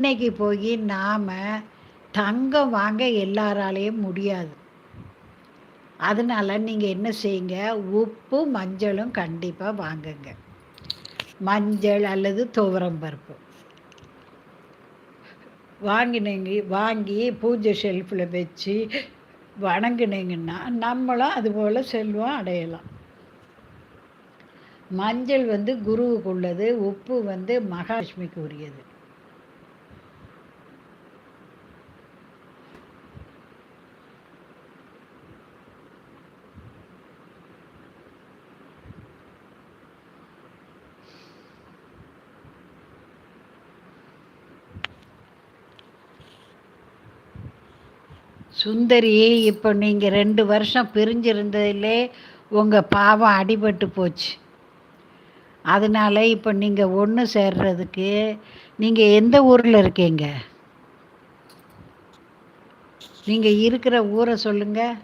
இன்னைக்கு போய் நாம் தங்கம் வாங்க எல்லாராலேயும் முடியாது. அதனால் நீங்கள் என்ன செய்யுங்க? உப்பு மஞ்சளும் கண்டிப்பாக வாங்குங்க. மஞ்சள் அல்லது துவரம்பருப்பு வாங்கினீங்க வாங்கி பூஜை ஷெல்ஃபில் வச்சு வணங்கினீங்கன்னா நம்மளும் அதுபோல் செல்வம் அடையலாம். மஞ்சள் வந்து குருவுக்கு உள்ளது உப்பு வந்து மகாலட்சுமிக்கு உரியது. சுந்தரி இப்போ நீங்கள் ரெண்டு வருஷம் பிரிஞ்சிருந்ததிலே உங்கள் பாவம் அடிபட்டு போச்சு. அதனால் இப்போ நீங்கள் ஒன்று சேர்றதுக்கு நீங்கள் எந்த ஊரில் இருக்கீங்க? நீங்கள் இருக்கிற ஊரை சொல்லுங்கள்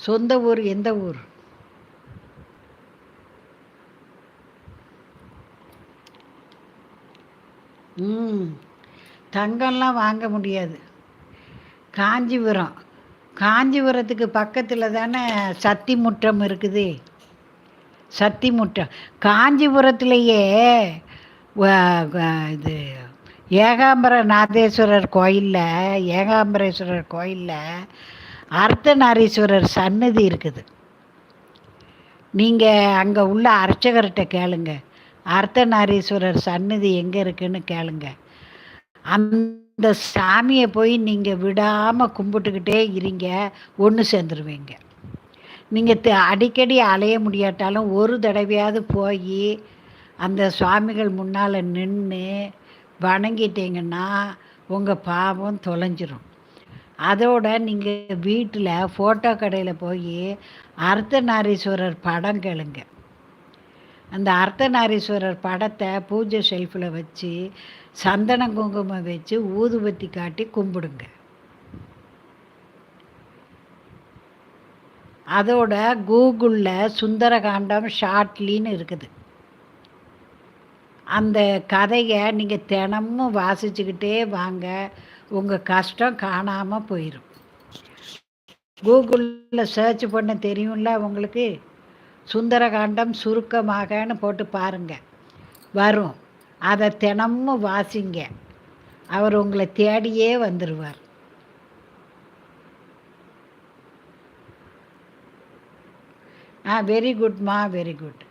சொந்த ஊர் எந்த ஊர்? ம். தங்கம்லாம் வாங்க முடியாது. காஞ்சிபுரம். காஞ்சிபுரத்துக்கு பக்கத்தில் தானே சத்தி முற்றம் இருக்குது சத்தி முற்றம் காஞ்சிபுரத்துலேயே இது ஏகாம்பர நாதேஸ்வரர் கோயிலில் ஏகாம்பரேஸ்வரர் கோயிலில் அர்த்தநாரீஸ்வரர் சன்னதி இருக்குது. நீங்கள் அங்கே உள்ள அர்ச்சகர்கிட்ட கேளுங்க. அர்த்தநாரீஸ்வரர் சன்னதி எங்கே இருக்குன்னு கேளுங்கள் அந்த சாமியை போய் நீங்கள் விடாமல் கும்பிட்டுக்கிட்டே இருங்க ஒன்று சேர்ந்துருவீங்க. நீங்கள் அடிக்கடி அலைய முடியாட்டாலும் ஒரு தடவையாவது போய் அந்த சுவாமிகள் முன்னால் நின்று வணங்கிட்டீங்கன்னா உங்கள் பாவம் தொலைஞ்சிரும். அதோட நீங்கள் வீட்டில் ஃபோட்டோ கடையில் போய் அர்த்தநாரீஸ்வரர் படம் கேளுங்க. அந்த அர்த்தநாரீஸ்வரர் படத்தை பூஜை ஷெல்ஃபில் வச்சு சந்தன குங்குமம் வச்சு ஊதுபத்தி காட்டி கும்பிடுங்க. அதோட கூகுளில் சுந்தரகாண்டம் ஷார்ட்லின்னு இருக்குது. அந்த கதையை நீங்கள் தினமும் வாசிச்சுக்கிட்டே வாங்க. உங்கள் கஷ்டம் காணாமல் போயிடும் கூகுளில் சர்ச் பண்ண தெரியும்ல உங்களுக்கு? சுந்தரகாண்டம் சுருக்கமாகன்னு போட்டு பாருங்க. வரும். அதை தினமும் வாசிங்க. அவர் உங்களை தேடியே வந்துடுவார் ஆ வெரி குட்மா வெரி குட்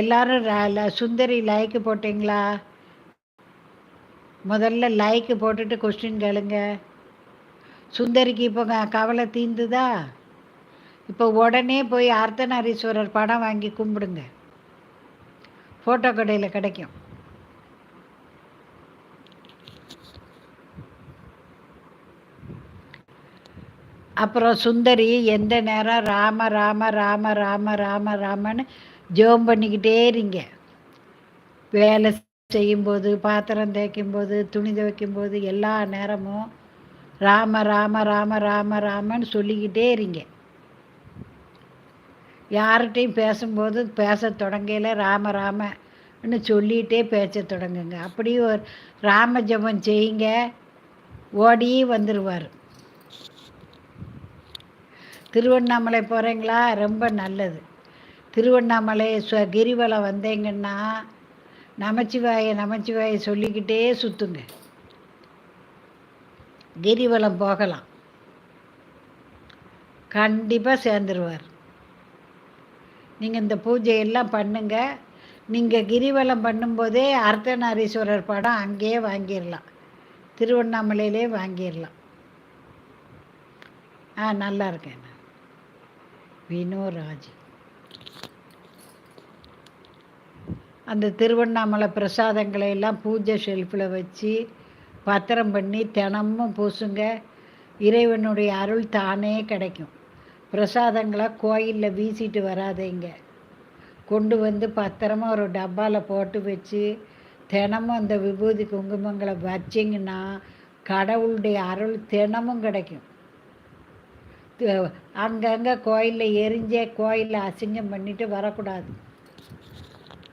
எல்லாரும் சுந்தரி லைக்கு போட்டிங்களா? முதல்ல லைக்கு போட்டுட்டு கொஸ்டின் கேளுங்க. சுந்தரிக்கு இப்போ கவலை தீந்துதா? இப்போ உடனே போய் அர்த்தநாரீஸ்வரர் படம் வாங்கி கும்பிடுங்க. ஃபோட்டோ கடையில் கிடைக்கும். அப்புறம் சுந்தரி எந்த நேரம் ராம ராம ராம ராம ராம ராமன்னு ஜோம் பண்ணிக்கிட்டே இருங்க. வேலை செய்யும்போது பாத்திரம் தேய்க்கும்போது துணி துவைக்கும்போது எல்லா நேரமும் ராம ராம ராம ராம ராமன்னு சொல்லிக்கிட்டே இருங்க. யார்கிட்டையும் பேசும்போது பேச தொடங்கையில் ராம ராமன்னு சொல்லிகிட்டே பேச தொடங்குங்க. அப்படியே ஒரு ராம ஜபம் செய்யுங்க ஓடி வந்துடுவார் திருவண்ணாமலை போகிறீங்களா ரொம்ப நல்லது. திருவண்ணாமலை ச கிரிவலம் வந்தீங்கன்னா நமச்சிவாயை நமச்சிவாயை சொல்லிக்கிட்டே சுற்றுங்க கிரிவலம் போகலாம். கண்டிப்பாக சேர்ந்துருவார். நீங்கள் இந்த பூஜையெல்லாம் பண்ணுங்க. நீங்கள் கிரிவலம் பண்ணும்போதே அர்த்தநாரீஸ்வரர் படம் அங்கேயே வாங்கிடலாம். திருவண்ணாமலையிலே வாங்கிடலாம். ஆ நல்லா இருக்கேன். நான் வினோராஜ். அந்த திருவண்ணாமலை பிரசாதங்களை எல்லாம் பூஜை ஷெல்ஃபில் வச்சு பத்திரம் பண்ணி தினமும் பூசுங்க. இறைவனுடைய அருள் தானே கிடைக்கும். பிரசாதங்களை கோயிலில் வீசிட்டு வராதீங்க. கொண்டு வந்து பத்திரமா ஒரு டப்பாவில் போட்டு வச்சு தினமும் அந்த விபூதி குங்குமங்களை வச்சிங்கன்னா கடவுளுடைய அருள் தினமும் கிடைக்கும். அங்கங்கே கோயிலில் எரிஞ்சே கோயிலில் அசிங்கம் பண்ணிட்டு வரக்கூடாது.